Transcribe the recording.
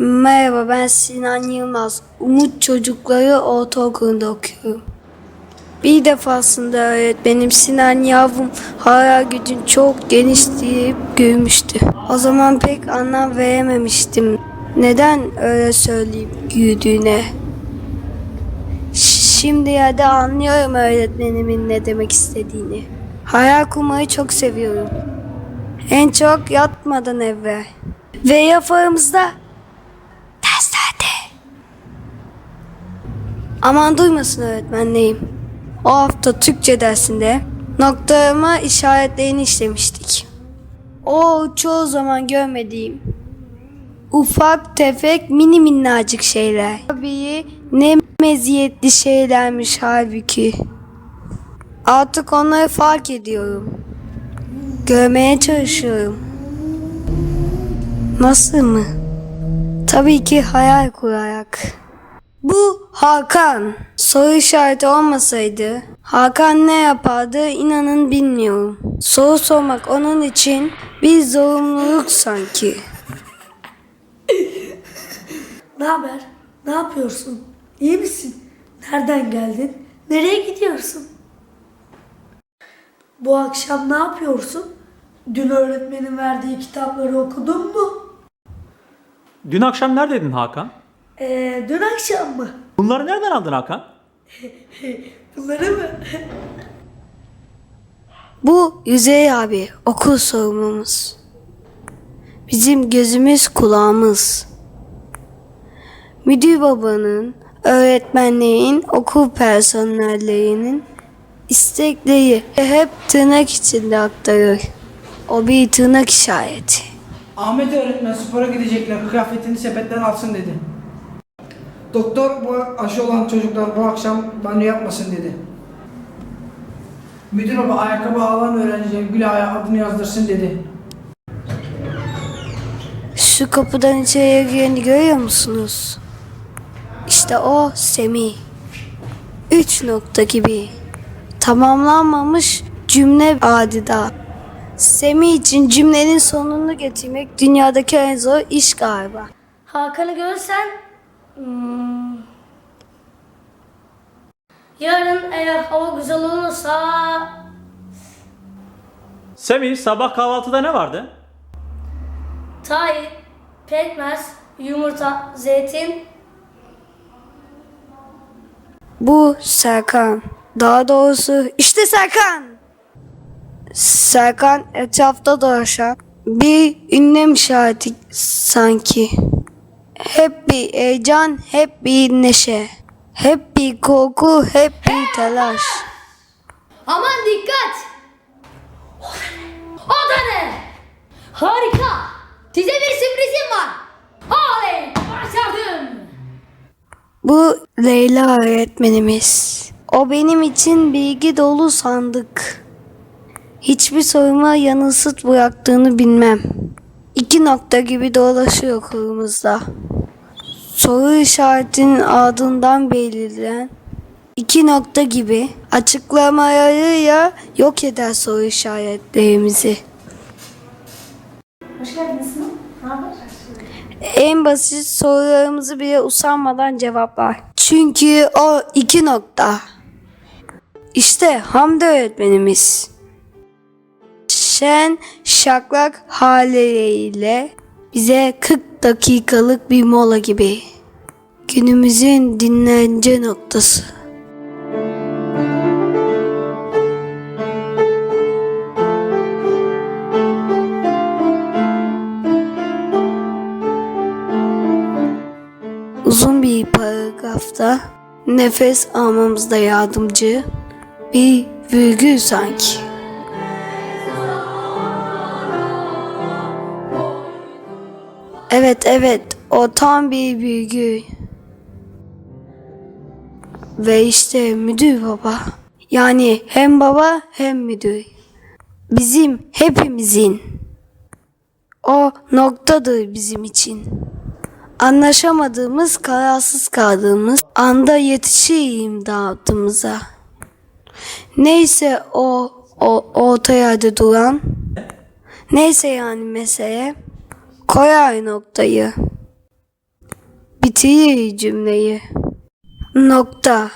Merhaba ben Sinan Yılmaz. Umut Çocukları Ortaokulu'nda okuyorum. Bir defasında öğretmenim Sinan yavrum hayal gücün çok geniş deyip gülmüştü. O zaman pek anlam verememiştim. Neden öyle söyleyip güldüğüne. Şimdi ya da anlıyorum öğretmenimin ne demek istediğini. Hayal kurmayı çok seviyorum. En çok yatmadan evvel. Ve yaparımızda Aman duymasın öğretmenliğim. O hafta Türkçe dersinde noktalama işaretlerini işlemiştik. O çoğu zaman görmediğim ufak tefek mini minnacık şeyler. Tabii ne meziyetli şeylermiş halbuki. Artık onları fark ediyorum. Görmeye çalışıyorum. Nasıl mı? Tabii ki hayal kurarak. Bu Hakan. Soru işareti olmasaydı Hakan ne yapardı inanın bilmiyorum. Soru sormak onun için bir zorunluluk sanki. Ne haber? Ne yapıyorsun? İyi misin? Nereden geldin? Nereye gidiyorsun? Bu akşam ne yapıyorsun? Dün öğretmenin verdiği kitapları okudun mu? Dün akşam neredeydin Hakan? Ee, dün akşam mı? Bunları nereden aldın Hakan? Bunları mı? Bu Yüzey abi okul sorumlumuz. Bizim gözümüz kulağımız. Müdür babanın, öğretmenlerin, okul personellerinin istekleri hep tırnak içinde aktarır. O bir tırnak işareti. Ahmet öğretmen spora gidecekler kıyafetini sepetten alsın dedi. Doktor bu aşı olan çocuklar bu akşam banyo yapmasın dedi. Müdür baba ayakkabı alan öğrencilerin Gülay'a adını yazdırsın dedi. Şu kapıdan içeriye gireni görüyor musunuz? İşte o Semih. Üç nokta gibi. Tamamlanmamış cümle adida. Semih için cümlenin sonunu getirmek dünyadaki en zor iş galiba. Hakan'ı görürsen hmm, yarın eğer hava güzel olursa Semih sabah kahvaltıda ne vardı? tahin, pekmez, yumurta, zeytin Bu Serkan. Daha doğrusu işte Serkan. Serkan etrafta dolaşan bir ünlem işareti sanki. Hep bir heyecan, hep bir neşe. Hep bir korku, hep bir telaş. Aman dikkat! O da ne? Harika! Size bir sürprizim var. Oley! Başardım! Bu Leyla öğretmenimiz. O benim için bilgi dolu sandık. Hiçbir soruma yanılsıt bıraktığını bilmem. İki nokta gibi dolaşıyor okulumuzda. Soru işaretinin ardından belirlen iki nokta gibi açıklamalarıyla yok eder soru işaretlerimizi. Hoş geldiniz. En basit sorularımızı bile usanmadan cevaplar. Çünkü o iki nokta. İşte Hamdi öğretmenimiz. Şen şaklak halleriyle bize 40 dakikalık bir mola gibi. Günümüzün dinlence noktası. Uzun bir paragrafta nefes almamızda yardımcı bir virgül sanki. Evet evet o tam bir virgül. Ve işte müdür baba. Yani hem baba hem müdür. Bizim hepimizin. O noktadır bizim için. Anlaşamadığımız, kararsız kaldığımız anda yetişir imdadımıza. Neyse o, o orta yerde duran, neyse yani mesele, Koy ay noktayı. Bitiyi cümleyi. Nokta.